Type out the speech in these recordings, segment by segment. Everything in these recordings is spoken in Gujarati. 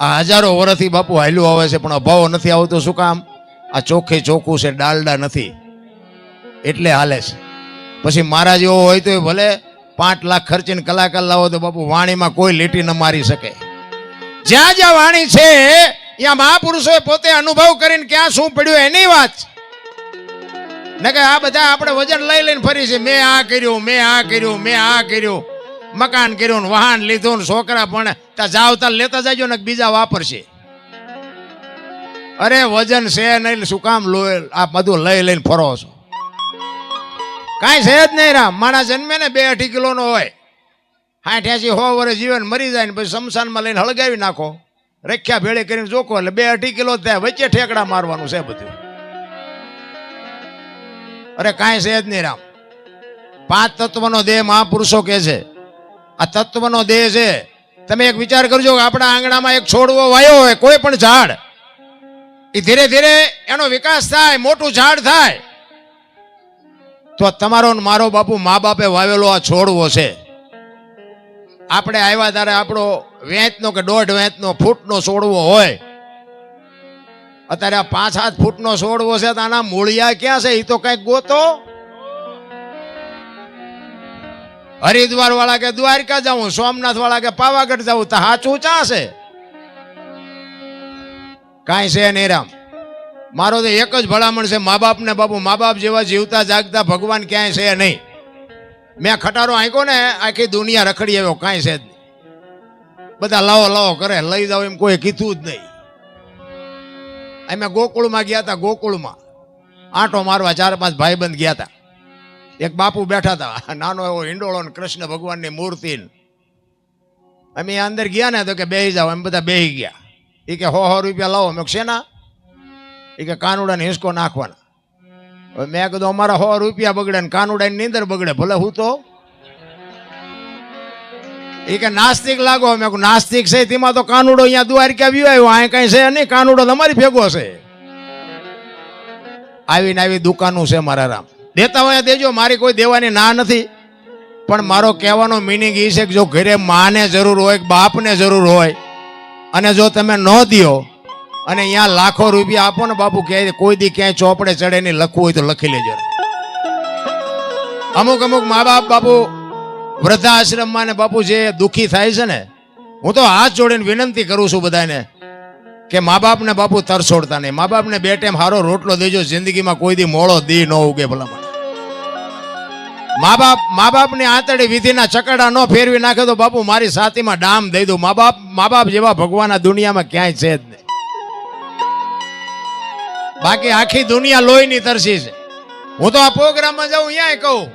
આ હજારો વર્ષથી બાપુ હાલ્યું આવે છે, પણ અભાવ નથી આવતો શું કામ? આ ચોખ્ખે ચોખ્ખું છે, ડાલડા નથી. એટલે હાલે છે. પછી મારા જેવો હોય તો ભલે પાંચ લાખ ખર્ચીને કલાકાર લાવો તો બાપુ વાણીમાં કોઈ લીટી ન મારી શકે. જ્યાં જ્યાં વાણી છે, ત્યાં મહાપુરુષોએ પોતે અનુભવ કરીને ક્યાં શું પડ્યું એની વાત. ને કે આ બધા આપણે વજન લઈ લઈને ફરી છે, મેં આ કર્યું, મેં આ કર્યું, મેં આ કર્યું. મકાન કર્યું વાહન લીધું ને છોકરા પણ ત્યાં જાવ ત્યાં લેતા જાજો ને બીજા વાપરશે. અરે વજન છે નહીં શું કામ લો આ બધું લઈ લઈને ફરો છો. કાંઈ છે જ નહીં રામ, મારા જન્મે ને બે અઢી કિલોનો હોય. સાઠ એસી હો વર્ષ જીવન મરી જાય ને પછી શમશાનમાં લઈને હળગાવી નાખો. રખ્યા ભેળે કરીને જોખો એટલે બે અઢી કિલો થાય, વચ્ચે ઠેકડા મારવાનું છે બધું. અરે કાંઈ છે જ નહીં રામ. પાંચ તત્વનો દેહ મહાપુરુષો કે છે આ તત્વનો દેહ છે. તમે એક વિચાર કરજો કે આપણા આંગણામાં એક છોડવો વાયો હોય, કોઈ પણ ઝાડ. એ ધીરે ધીરે એનો વિકાસ થાય, મોટું ઝાડ થાય. તો તમારો મારો બાપુ મા બાપે વાવેલો આ છોડવો છે. આપણે આવ્યા ત્યારે આપણો વેંચનો કે દોઢ વેંચનો ફૂટનો છોડવો હોય. અત્યારે આ પાંચ સાત ફૂટનો છોડવો છે તો આના મૂળિયા ક્યાં છે? એ તો કંઈક ગોતો. હરિદ્વાર વાળા કે દ્વારકા જાઉં સોમનાથ વાળા કે પાવાગઢ જાઉં, તો હાચું ચા છે? કાંઈ છે નહીં રામ. મારો તો એક જ ભલામણ છે, મા બાપ ને બાપુ, મા બાપ જેવા જીવતા જાગતા ભગવાન ક્યાંય છે નહીં. મેં ખટારો આંક્યો ને, આખી દુનિયા રખડી આવ્યો, કાંઈ છે જ નહીં. બધા લાવો લાવો કરે, લઈ જાઓ એમ કોઈ કીધું જ નહીં. અમે ગોકુળમાં ગયા હતા, ગોકુળમાં. આંટો મારવા ચાર પાંચ ભાઈબંધ ગયા હતા. એક બાપુ બેઠા હતા નાનો એવો હિંડોળો ને કૃષ્ણ ભગવાનની મૂર્તિ અમે અંદર ગયા ને તો કે બેહી જાઓ. એમ બધા બેહી ગયા. એ કે, હો હો, રૂપિયા લાવો. મેં શેના? એ કે, કાનુડાને હિંસકો નાખવાના. હવે મેં કીધું, અમારા સો રૂપિયા બગડે ને કાનુડાની નીંદર બગડે, ભલે હું તો. એ કે, નાસ્તિક લાગો. મેં નાસ્તિક છે, તેમાં તો કાનુડો અહીંયા દ્વારકા વ્યુ આવ્યો? અહીં કઈ છે નહીં. કાનુડો તમારી ભેગો છે. આવીને આવી દુકાનું છે મારા રામ. દેતા હોય દેજો, મારી કોઈ દેવાની ના નથી. પણ મારો કહેવાનો મિનિંગ એ છે કે જો ઘરે માને જરૂર હોય કે બાપને જરૂર હોય, અને જો તમે ન દ્યો, અને અહીંયા લાખો રૂપિયા આપો ને બાપુ, ક્યાંય કોઈ દી ક્યાંય ચોપડે ચડે નહીં, લખવું હોય તો લખી લેજો. અમુક અમુક મા બાપ બાપુ વૃદ્ધાશ્રમમાં ને બાપુ જે દુઃખી થાય છે ને, હું તો હાથ જોડીને વિનંતી કરું છું બધાને કે મા બાપને બાપુ તરછોડતા નહીં. મા બાપને બે ટાઈમ સારો રોટલો દેજો, જિંદગીમાં કોઈ દી મોળો દી ન ઉગે ભલામણ. મા બાપ મા બાપની આંતળી વિધિના ચકડા ન ફેરવી નાખે તો બાપુ મારી સાથીમાં ડામ દઈ દઉં. મા બાપ મા બાપ જેવા ભગવાન દુનિયામાં ક્યાંય છે જ નહીં. બાકી આખી દુનિયા લોહીની તરસી છે. હું તો આ પ્રોગ્રામમાં જાઉં અહીંયા કહું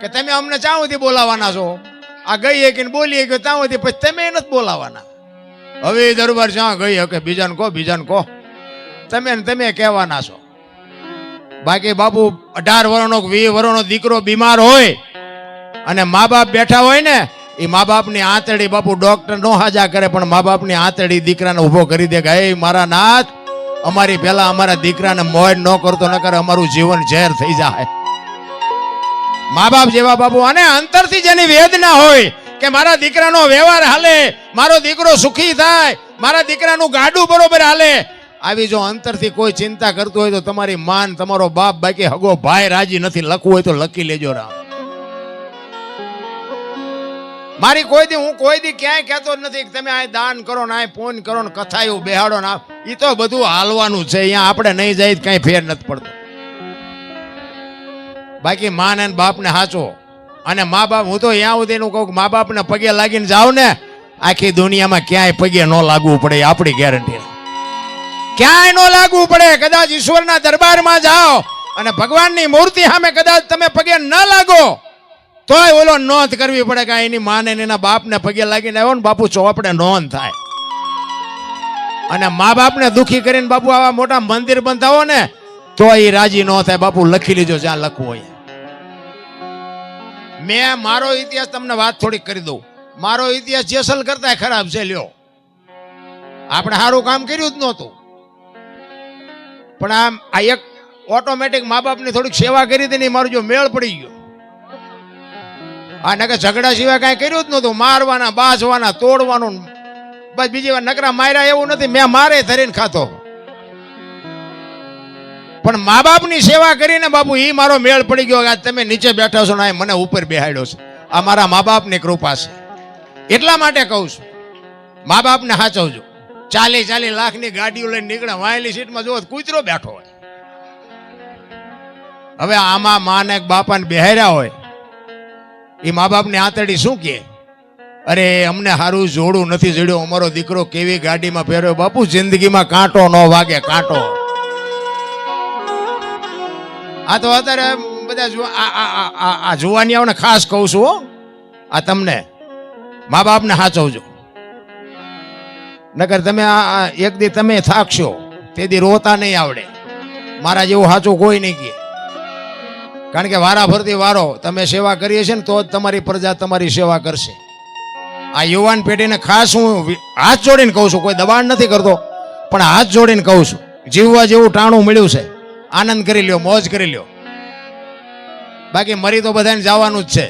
કે તમે અમને ચાં સુધી બોલાવાના છો? આ ગઈ કે બોલીએ કે સુધી, પછી તમે નથી બોલાવાના હવે દરબાર જ્યાં ગઈ હકે, બીજાને કહો બીજાને કહો. તમે તમે કહેવાના છો. બાકી બાપુ, અઢાર વર્ષનો વીસ વર્ષનો દીકરો બીમાર હોય અને મા બાપ બેઠા હોય ને એ મા બાપની આંતળી બાપુ ડોક્ટર નો હાજા કરે, પણ મા બાપની આંતળી દીકરાને ઊભો કરી દે કે મારા નાથ, અમારી પહેલા અમારા દીકરાને મોડ ન કરતો ન કરે અમારું જીવન ઝેર થઈ જાય. મા બાપ જેવા બાપુ અને અંતરથી જેની વેદના હોય કે મારા દીકરાનો વ્યવહાર હાલે, મારો દીકરો સુખી થાય, મારા દીકરાનું ગાડું બરોબર હાલે આવી જો અંતરથી કોઈ ચિંતા કરતું હોય તો તમારી માન, તમારો બાપ, બાકી હગો ભાઈ રાજી નથી. લખવું હોય તો લખી લેજો રામ. મારી કોઈ દી, હું કોઈ દી ક્યાંય કહેતો જ નથી તમે આ દાન કરો ને આ ફોન કરો ને કથાયું બેહાડો ને એ તો બધું હાલવાનું છે. અહીંયા આપણે નહીં જાય કઈ ફેર નથી પડતો. બાકી માં ને બાપ ને હાચો. અને મા બાપ, હું તો અહીંયા સુધીનું કહું મા બાપને પગે લાગીને જાઓ ને, આખી દુનિયામાં ક્યાંય પગે ન લાગવું પડે આપણી ગેરંટી ક્યાંય ન લાગવું પડે. કદાચ ઈશ્વરના દરબારમાં જાઓ અને ભગવાનની મૂર્તિ સામે કદાચ તમે પગે ન લાગો. તોય ઓલો નોંધ કરવી પડે કે એની માને એના બાપને પગે લાગીને આવ્યો ને બાપુ ચોપડે નોંધ થાય. અને મા બાપને દુખી કરીને બાપુ આવા મોટા મંદિર બંધાવો ને, તો એ રાજી ન થાય. બાપુ લખી લીજો જ્યાં લખવું હોય. મેં મારો ઇતિહાસ તમને વાત થોડીક કરી દઉં. મારો ઇતિહાસ જેસલ કરતા ખરાબ છે, લ્યો. આપણે સારું કામ કર્યું જ નહોતું. પણ આમ આ એક ઓટોમેટિક મા બાપની થોડીક સેવા કરી હતી ને મારું જો મેળ પડી ગયો. આ નકર ઝઘડા સિવાય કાંઈ કર્યું જ નહોતું. મારવાના બાજવાના તોડવાનું. બસ બીજી વાર નકરા માર્યા એવું નથી. મેં મારે ધરીને ખાતો પણ મા બાપની સેવા કરીને બાપુ એ મારો મેળ પડી ગયો આજ તમે નીચે બેઠા છો ને મને ઉપર બેહાડ્યો છે. આ મારા મા બાપની કૃપા છે. એટલા માટે કહું છું. મા બાપને સાચવજો ચાલી ચાલી લાખની ગાડીઓ લઈને નીકળે વાયેલી સીટમાં જો કૂતરો બેઠો હોય. હવે આમાં માને બાપાને બેહાર્યા હોય. એ મા બાપની આંતરડી શું કહે? અરે, અમને સારું જોડું નથી જોડ્યું, અમારો દીકરો કેવી ગાડીમાં પહેર્યો બાપુ, જિંદગીમાં કાંટો ન વાગે, કાંટો. આ તો અત્યારે બધા આ આ આ- આ આ જુવાનિયાઓને ખાસ કહું છું આ તમને. મા બાપને સાચવજો નકર તમે આ એક દી તમે થાકશો, તે દી રોતા નહીં આવડે. મારા જેવું સાચું કોઈ નહીં કહે. કારણ કે વારા ફરતી વારો, તમે સેવા કરીએ છે ને, તો જ તમારી પ્રજા તમારી સેવા કરશે. આ યુવાન પેઢીને ખાસ હું હાથ જોડીને કહું છું, કોઈ દબાણ નથી કરતો, પણ હાથ જોડીને કહું છું. જીવવા જેવું ટાણું મળ્યું છે. આનંદ કરી લ્યો, મોજ કરી લ્યો. બાકી મરી તો બધાને જવાનું જ છે.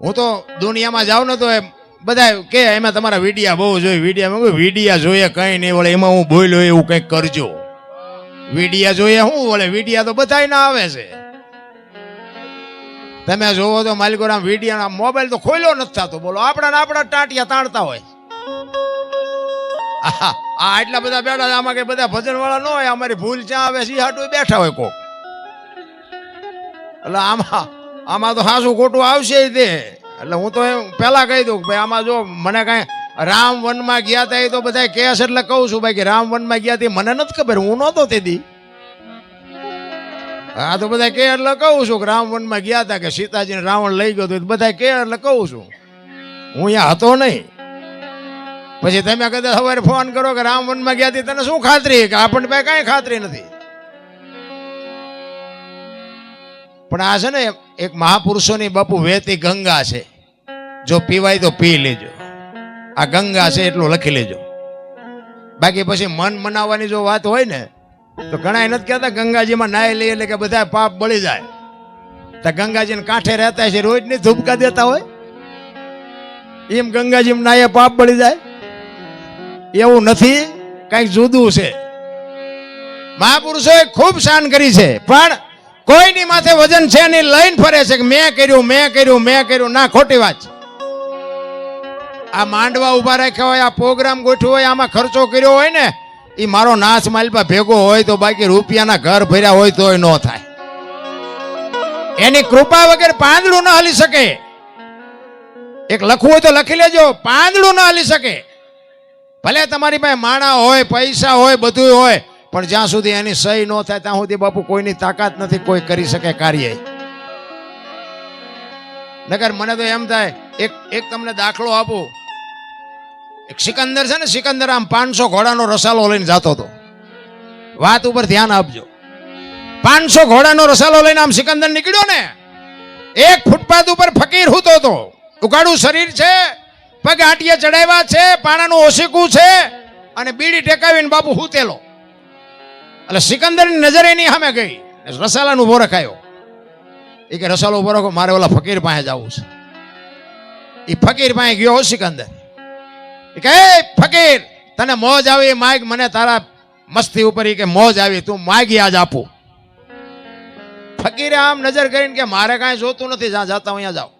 હું તો દુનિયામાં જાઉં ને તો એ બધા કે એમાં તમારા વિડિયા બહુ જોઈએ વિડિયા વિડિયા જોઈએ કંઈ નહીં, વળે એમાં હું બોલ્યો એવું કંઈક કરજો. વિડિયા જોઈએ શું વળે વિડિયા તો બધાય ના આવે છે. તમે જોવો તો માલિકોરામ વિડિયા મોબાઈલ તો ખોલ્યો નથી થતો. બોલો, આપણા ને આપણા ટાંટિયા તાણતા હોય. આ એટલા બધા બેઠા આમાં કે બધા ભજન વાળા ન હોય, અમારી ભૂલ ક્યાં આવે છે હાટું બેઠા હોય કોક. એટલે આમાં આમાં તો હાસું ખોટું આવશે તે. એટલે હું તો એમ પહેલાં કહી દઉં ભાઈ આમાં જો મને કાંઈ રામ વનમાં ગયા હતા એ તો બધા કેસ એટલે કહું છું ભાઈ કે રામ વનમાં ગયા હતી મને નથી ખબર, હું નહોતો તે દી. આ તો બધા કે એટલે કહું છું કે રામ વનમાં ગયા હતા કે સીતાજીને રાવણ લઈ ગયો તો બધા કે એટલે કહું છું. હું અહીંયા હતો નહીં. પછી તમે કદાચ સવારે ફોન કરો કે રામ વનમાં ગયા હતી તને શું ખાતરી કે આપણને કાંઈ ખાતરી નથી. પણ આ છે ને એક મહાપુરુષોની બાપુ વહેતી ગંગા છે. જો પીવાય તો પી લેજો. આ ગંગા છે એટલું લખી લેજો. બાકી પછી મન મનાવવાની જો વાત હોય ને, તો ઘણા નથી કહેતા ગંગાજીમાં નાય લઈએ એટલે કે બધા પાપ બળી જાય. તો ગંગાજીને કાંઠે રહેતા છે, રોજની ધૂપકા દેતા હોય. એમ ગંગાજીમાં નાયે પાપ બળી જાય. એવું નથી, કંઈક જુદું છે. મહાપુરુષોએ ખૂબ શાન કરી છે, પણ કોઈની માથે વજન છે નહીં, લઈને ફરે છે કે મેં કર્યું મેં કર્યું મેં કર્યું. ના, ખોટી વાત છે. આ માંડવા ઊભા રાખ્યા હોય, આ પ્રોગ્રામ ગોઠવ્યો હોય, આમાં ખર્ચો કર્યો હોય ને એ મારો નાશ માલપા ભેગો હોય તો બાકી રૂપિયાના ઘર ભર્યા હોય તોય ન થાય. એની કૃપા વગર પાંદડું ન હલી શકે. એક લખવું હોય તો લખી લેજો, પાંદડું ન હલી શકે. ભલે તમારી પાસે માણા હોય, પૈસા હોય બધું હોય પણ જ્યાં સુધી એની સહી ન થાય, ત્યાં સુધી બાપુ કોઈની તાકાત નથી, કોઈ કરી શકે કાર્ય. નગર મને તો એમ થાય, એક એક તમને દાખલો આપું. એક સિકંદર છે ને, સિકંદર આમ પાંચસો ઘોડાનો રસાલો લઈને જતો હતો. વાત ઉપર ધ્યાન આપજો. પાંચસો ઘોડાનો રસાલો લઈને આમ સિકંદર નીકળ્યો ને, એક ફૂટપાથ ઉપર ફકીર હૂતો હતો. ઉગાડું શરીર છે, પગ આટીએ ચડાવ્યા છે, પાણાનું ઓશીકું છે, અને બીડી ટેકાવીને બાપુ હૂતેલો. એટલે સિકંદરની નજર એની સામે ગઈ. રસાલાનું ઊભો રખાયો. એ કે રસાલો ઊભો રાખો, મારે ઓલા ફકીર પાસે જવું છે. એ ફકીર પાસે ગયો સિકંદર. એ કે ફકીર, તને મોજ આવી માગ મને તારા મસ્તી ઉપર કે મોજ આવી, તું માગી આજ આપું. ફકીરે આમ નજર કરીને કે, મારે કાંઈ જોતું નથી જ્યાં જાતા અહીંયા જાઓ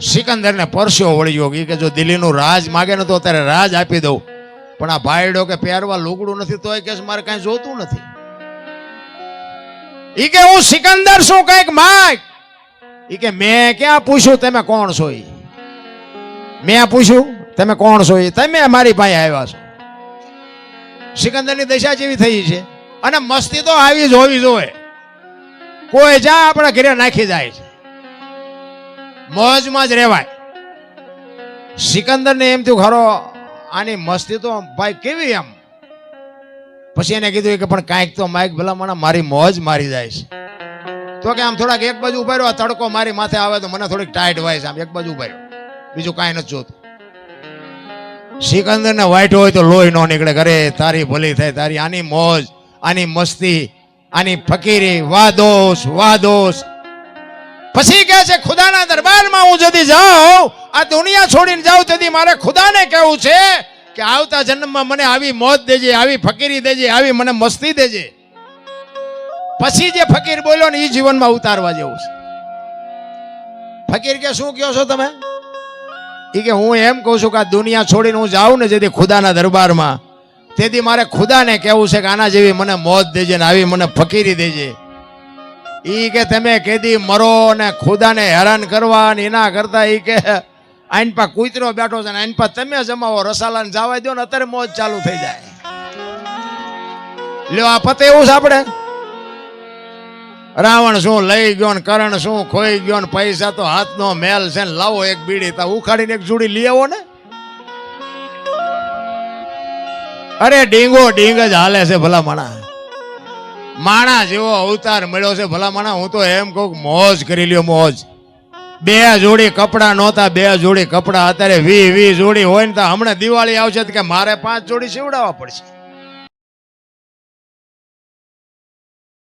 સિકંદરને પરસ્યો વળી ગયો કે, જો દિલ્હીનું રાજ માગે ને તો અત્યારે રાજ આપી દઉં. પણ આ ભાઈડો કે પહેરવા લુગડું નથી, તોય કે મારે કાંઈ જોતું નથી. ઈ કે હું સિકંદર છું, કંઈક માગ. ઈ કે મેં ક્યાં પૂછ્યું, તમે કોણ છો ઈ? મેં પૂછ્યું, તમે કોણ છો ઈ? તમે મારી પાસે આવ્યા છો. સિકંદરની દશા જેવી થઈ છે. અને મસ્તી તો આવી જ હોવી જોઈએ. કોઈ જા આપણા ઘરે નાખી જાય છે. મોજમાં જ રહેવાય. સિકંદરને એમ થયું ખરો આની મસ્તી તો ભાઈ કેવી એમ? પછી એને કીધું કે પણ કાંઈક તો માઇક ભલા મને મારી મોજ મારી જાય છે. તો કે આમ થોડાક એક બાજુ ઊભા રહ્યો તડકો મારી માથે આવે તો મને થોડીક ટાઈટ વાય છે. આમ એક બાજુ ઊભા રહ્યો. બીજું કાંઈ નથી જોતું. સિકંદર ને વાઈટ હોય તો લોહી નો નીકળે. ઘરે તારી ભલી થાય, તારી આની મોજ, આની મસ્તી, આની ફકીરી વાહ દોષ વાહ દોષ પછી કે છે, ખુદાના દરબારમાં હું જતી જાઉં આ દુનિયા છોડીને જાઉં તેથી મારે ખુદાને કહેવું છે કે આવતા જન્મમાં મને આવી મોત દેજે, આવી ફકીરી દેજે, આવી મને મસ્તી દેજે. પછી જે ફકીર બોલ્યો ને એ જીવનમાં ઉતારવા જેવું છે. ફકીર કે, શું કહો છો તમે? એ કે, હું એમ કહું છું કે આ દુનિયા છોડીને હું જાઉં ને જેથી ખુદાના દરબારમાં, તેથી મારે ખુદાને કહેવું છે કે આના જેવી મને મોત દેજે ને આવી મને ફકીરી દેજે. એ કે, તમે કેદી મરો ને ખુદાને હેરાન કરવા ને એના કરતા એ કે આઈન પા કૂતરો બેઠો છે ને આઈન પા તમે જમાવો, રસાલાને જવા દો ને અત્યારે મોજ ચાલુ થઈ જાય. લ્યો, આ પતે એવું છે આપણે? રાવણ શું લઈ ગયો ને કરણ શું ખોઈ ગયો ને પૈસા તો હાથનો મેલ છે ને લાવો એક બીડી, તા ઉખાડીને એક જોડી લઈ આવો ને. અરે ડીંગો ડીંગ જ હાલે છે ભલા માણા માણા જેવો અવતાર મળ્યો છે ભલા માણા હું તો એમ કહું મોજ કરી લ્યો, મોજ. બે જોડી કપડા નહોતા, બે જોડી કપડા. અત્યારે વી વી જોડી હોય ને તો હમણાં દિવાળી આવશે કે મારે પાંચ જોડી સીવડાવવા પડશે.